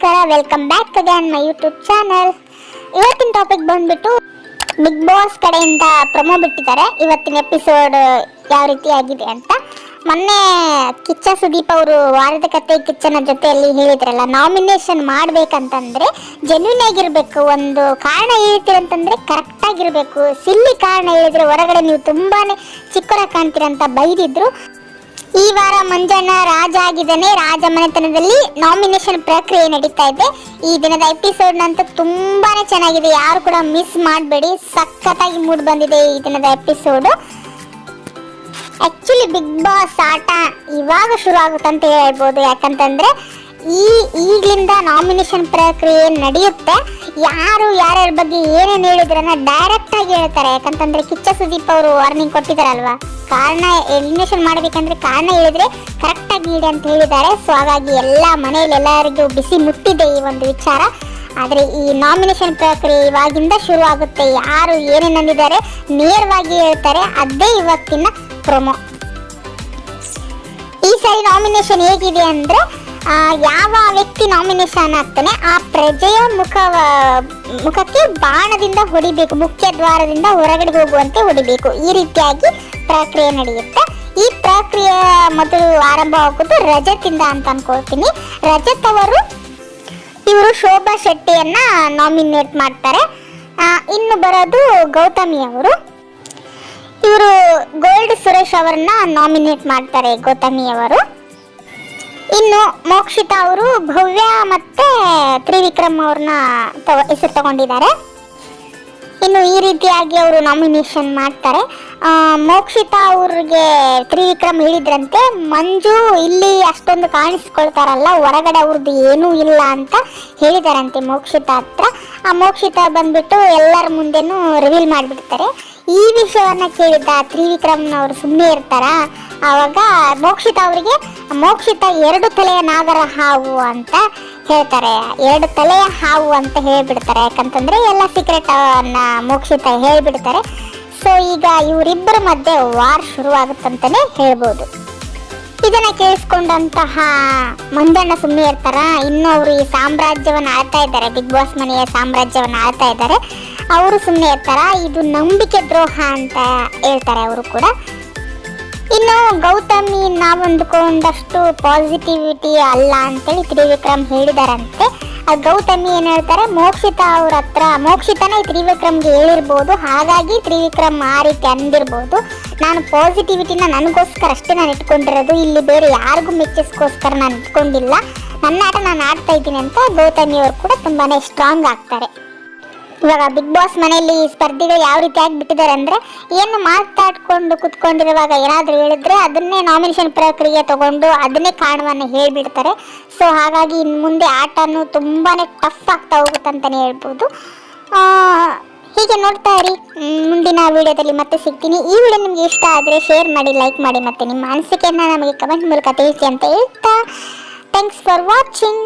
ನಮಸ್ಕಾರ welcome back again my YouTube channel ಇವತ್ತಿನ topic ಬಂದ್ಬಿಟ್ಟು ಬಿಗ್ ಬಾಸ್ ಕಡೆಯಿಂದ ಪ್ರೊಮೋ ಬಿಟ್ಟಿದ್ದಾರೆ. ಇವತ್ತಿನ ಎಪಿಸೋಡ್ ಯಾವ ರೀತಿ ಆಗಿದೆ ಅಂತ. ಮೊನ್ನೆ ಕಿಚ್ಚ ಸುದೀಪ್ ಅವರು ವಾರದ ಕತೆ ಕಿಚ್ಚನ ಜೊತೆಯಲ್ಲಿ ಹೇಳಿದ್ರಲ್ಲ ನಾಮಿನೇಷನ್ ಮಾಡ್ಬೇಕಂತಂದ್ರೆ ಜೆನ್ಯೂನ್ ಆಗಿರಬೇಕು. ಒಂದು ಕಾರಣ ಹೇಳ್ತೀರಂತಂದ್ರೆ ಕರೆಕ್ಟ್ ಆಗಿರಬೇಕು. ಸಿಲ್ಲಿ ಕಾರಣ ಹೇಳಿದ್ರೆ ಹೊರಗಡೆ ನೀವು ತುಂಬಾನೇ ಚಿಕ್ಕರ ಕಾಣ್ತೀರಂತ ಬೈದಿದ್ರು. ಈ ವಾರ ಮಂಜಣ್ಣ ರಾಜ ಆಗಿದ್ದಾನೆ. ರಾಜ ಮನೆತನದಲ್ಲಿ ನಾಮಿನೇಷನ್ ಪ್ರಕ್ರಿಯೆ ನಡೀತಾ ಇದೆ. ಈ ದಿನದ ಎಪಿಸೋಡ್ ನಂತೂ ತುಂಬಾನೇ ಚೆನ್ನಾಗಿದೆ. ಯಾರು ಕೂಡ ಮಿಸ್ ಮಾಡಬೇಡಿ. ಸಖತ್ತಾಗಿ ಮೂಡ್ ಬಂದಿದೆ ಈ ದಿನದ ಎಪಿಸೋಡು ಆಕ್ಚುಲಿ ಬಿಗ್ ಬಾಸ್ ಆಟ ಇವಾಗ ಶುರು ಆಗುತ್ತಂತ ಹೇಳ್ಬೋದು. ಯಾಕಂತಂದ್ರೆ ಈ ಈಗಿಂದ ನಾಮಿನೇಷನ್ ಪ್ರಕ್ರಿಯೆ ನಡೆಯುತ್ತೆ. ಯಾರು, ಯಾರ್ಯಾರ ಬಗ್ಗೆ ಏನೇನು ಹೇಳಿದ್ರನ್ನ ಡೈರೆಕ್ಟ್ ಆಗಿ ಹೇಳ್ತಾರೆ. ಯಾಕಂತಂದ್ರೆ ಕಿಚ್ಚ ಸುದೀಪ್ ಅವರು ವಾರ್ನಿಂಗ್ ಕೊಟ್ಟಿದ್ದಾರಲ್ವಾ? ಕಾರಣ ಎಲಿಮಿನೇಷನ್ ಮಾಡಬೇಕಂದ್ರೆ ಕಾರಣ ಹೇಳಿದ್ರೆ ಕರೆಕ್ಟ್ ಆಗಿ ಅಂತ ಹೇಳಿದ್ದಾರೆ. ಸೊ ಹಾಗಾಗಿ ಎಲ್ಲ ಮನೆಯಲ್ಲಿ ಎಲ್ಲರಿಗೂ ಬಿಸಿ ಮುಟ್ಟಿದೆ ಈ ಒಂದು ವಿಚಾರ. ಆದರೆ ಈ ನಾಮಿನೇಷನ್ ಪ್ರಕ್ರಿಯೆ ಇವಾಗಿಂದ ಶುರು ಆಗುತ್ತೆ ಯಾರು ಏನೇನು ಅಂದಿದ್ದಾರೆ ನೇರವಾಗಿ ಹೇಳ್ತಾರೆ. ಅದೇ ಇವತ್ತಿನ ಪ್ರೊಮೋ ಈ ಸಾರಿ ನಾಮಿನೇಷನ್ ಹೇಗಿದೆ ಅಂದ್ರೆ ಯಾವ ವ್ಯಕ್ತಿ ನಾಮಿನೇಷನ್ ಆಗ್ತಾನೆ, ಆ ಪ್ರಜೆಯ ಮುಖ, ಮುಖಕ್ಕೆ ಬಾಣದಿಂದ ಹೊಡಿಬೇಕು, ಮುಖ್ಯ ದ್ವಾರದಿಂದ ಹೊರಗಡೆ ಹೋಗುವಂತೆ ಹೊಡಿಬೇಕು. ಈ ರೀತಿಯಾಗಿ ಪ್ರಕ್ರಿಯೆ ನಡೆಯುತ್ತೆ. ಈ ಪ್ರಕ್ರಿಯೆ ಮೊದಲು ಆರಂಭ ಆಗೋದು ರಜತಿಂದ ಅಂತ ಅನ್ಕೊಳ್ತೀನಿ. ರಜತ್ ಅವರು ಇವರು ಶೋಭಾ ಶೆಟ್ಟಿಯನ್ನ ನಾಮಿನೇಟ್ ಮಾಡ್ತಾರೆ. ಇನ್ನು ಬರೋದು ಗೌತಮಿ ಅವರು. ಇವರು ಗೋಲ್ಡ್ ಸುರೇಶ್ ಅವರನ್ನ ನಾಮಿನೇಟ್ ಮಾಡ್ತಾರೆ ಗೌತಮಿ ಅವರು. ಇನ್ನು ಮೋಕ್ಷಿತಾ ಅವರು ಭವ್ಯ ಮತ್ತೆ ತ್ರಿವಿಕ್ರಮ್ ಅವ್ರನ್ನ ಹೆಸರು ತಗೊಂಡಿದ್ದಾರೆ. ಇನ್ನು ಈ ರೀತಿಯಾಗಿ ಅವರು ನಾಮಿನೇಷನ್ ಮಾಡ್ತಾರೆ. ಮೋಕ್ಷಿತಾ ಅವ್ರಿಗೆ ತ್ರಿವಿಕ್ರಮ್ ಹೇಳಿದ್ರಂತೆ, ಮಂಜು ಇಲ್ಲಿ ಅಷ್ಟೊಂದು ಕಾಣಿಸ್ಕೊಳ್ತಾರಲ್ಲ, ಹೊರಗಡೆ ಅವ್ರದ್ದು ಏನೂ ಇಲ್ಲ ಅಂತ ಹೇಳಿದಾರಂತೆ ಮೋಕ್ಷಿತಾ ಹತ್ರ. ಆ ಮೋಕ್ಷಿತಾ ಬಂದ್ಬಿಟ್ಟು ಎಲ್ಲರ ಮುಂದೆನೂ ರಿವೀಲ್ ಮಾಡಿಬಿಡ್ತಾರೆ. ಈ ವಿಷಯವನ್ನ ಕೇಳಿದ ತ್ರಿವಿಕ್ರಮ್ನವ್ರು ಸುಮ್ಮನೆ ಇರ್ತಾರ. ಆವಾಗ ಮೋಕ್ಷಿತ ಅವರಿಗೆ, ಮೋಕ್ಷಿತ ಎರಡು ತಲೆಯ ನಾಗರ ಹಾವು ಅಂತ ಹೇಳ್ತಾರೆ. ಎರಡು ತಲೆಯ ಹಾವು ಅಂತ ಹೇಳ್ಬಿಡ್ತಾರೆ. ಯಾಕಂತಂದ್ರೆ ಎಲ್ಲ ಸೀಕ್ರೆಟ್ ಮೋಕ್ಷಿತ ಹೇಳ್ಬಿಡ್ತಾರೆ. ಸೊ ಈಗ ಇವರಿಬ್ಬರ ಮಧ್ಯೆ ವಾರ್ ಶುರುವಾಗುತ್ತಂತಾನೆ ಹೇಳ್ಬೋದು. ಇದನ್ನ ಕೇಳಿಸ್ಕೊಂಡಂತಹ ಮಂದಣ್ಣ ಸುಮ್ಮನೆ ಇರ್ತಾರ. ಇನ್ನು ಅವರು ಈ ಸಾಮ್ರಾಜ್ಯವನ್ನ ಆಳ್ತಾ ಇದ್ದಾರೆ. ಬಿಗ್ ಬಾಸ್ ಮನೆಯ ಸಾಮ್ರಾಜ್ಯವನ್ನ ಆಳ್ತಾ ಇದ್ದಾರೆ. ಅವರು ಸುಮ್ಮನೆ ಇರ್ತಾರ? ಇದು ನಂಬಿಕೆ ದ್ರೋಹ ಅಂತ ಹೇಳ್ತಾರೆ ಅವರು ಕೂಡ. ಇನ್ನು ಗೌತಮಿ ನಾವು ಅಂದ್ಕೊಂಡಷ್ಟು ಪಾಸಿಟಿವಿಟಿ ಅಲ್ಲ ಅಂತೇಳಿ ತ್ರಿವಿಕ್ರಮ್ ಹೇಳಿದಾರಂತೆ. ಆ ಗೌತಮಿ ಏನು ಹೇಳ್ತಾರೆ? ಮೋಕ್ಷಿತಾ ಅವ್ರ ಹತ್ರ, ಮೋಕ್ಷಿತನೇ ತ್ರಿವಿಕ್ರಮ್ಗೆ ಹೇಳಿರ್ಬೋದು. ಹಾಗಾಗಿ ತ್ರಿವಿಕ್ರಮ್ ಆ ರೀತಿ ಅಂದಿರ್ಬೋದು. ನಾನು ಪಾಸಿಟಿವಿಟಿನ ನನಗೋಸ್ಕರ ಅಷ್ಟೇ ನಾನು ಇಟ್ಕೊಂಡಿರೋದು. ಇಲ್ಲಿ ಬೇರೆ ಯಾರಿಗೂ ಮೆಚ್ಚಿಸ್ಕೋಸ್ಕರ ನಾನು ಇಟ್ಕೊಂಡಿಲ್ಲ. ನನ್ನ ಆಟ ನಾನು ಆಡ್ತಾ ಇದ್ದೀನಿ ಅಂತ ಗೌತಮಿ ಅವರು ಕೂಡ ತುಂಬಾ ಸ್ಟ್ರಾಂಗ್ ಆಗ್ತಾರೆ. ಇವಾಗ ಬಿಗ್ ಬಾಸ್ ಮನೆಯಲ್ಲಿ ಸ್ಪರ್ಧಿಗಳು ಯಾವ ರೀತಿ ಬಿಟ್ಟಿದ್ದಾರೆ ಅಂದ್ರೆ ಏನು ಮಾತಾಡ್ಕೊಂಡು ಕುತ್ಕೊಂಡಿರುವಾಗ ಏನಾದರೂ ಹೇಳಿದ್ರೆ ಅದನ್ನೇ ನಾಮಿನೇಷನ್ ಪ್ರಕ್ರಿಯೆ ತಗೊಂಡು ಅದನ್ನೇ ಕಾರಣವನ್ನು ಹೇಳಿಬಿಡ್ತಾರೆ. ಸೊ ಹಾಗಾಗಿ ಇನ್ನು ಮುಂದೆ ಆಟನು ತುಂಬಾನೇ ಟಫ್ ಆಗ್ತಾ ಹೋಗುತ್ತೆ ಅಂತಲೇ ಹೇಳ್ಬೋದು. ಹೀಗೆ ನೋಡ್ತಾ ಇರಿ. ಮುಂದಿನ ವಿಡಿಯೋದಲ್ಲಿ ಮತ್ತೆ ಸಿಗ್ತೀನಿ. ಈ ವಿಡಿಯೋ ನಿಮಗೆ ಇಷ್ಟ ಆದರೆ ಶೇರ್ ಮಾಡಿ ಲೈಕ್ ಮಾಡಿ ಮತ್ತೆ ನಿಮ್ಮ ಅನಿಸಿಕೆಯನ್ನು ನಮಗೆ ಕಮೆಂಟ್ ಮೂಲಕ ತಿಳಿಸಿ ಅಂತ ಹೇಳ್ತಾ. Thanks for watching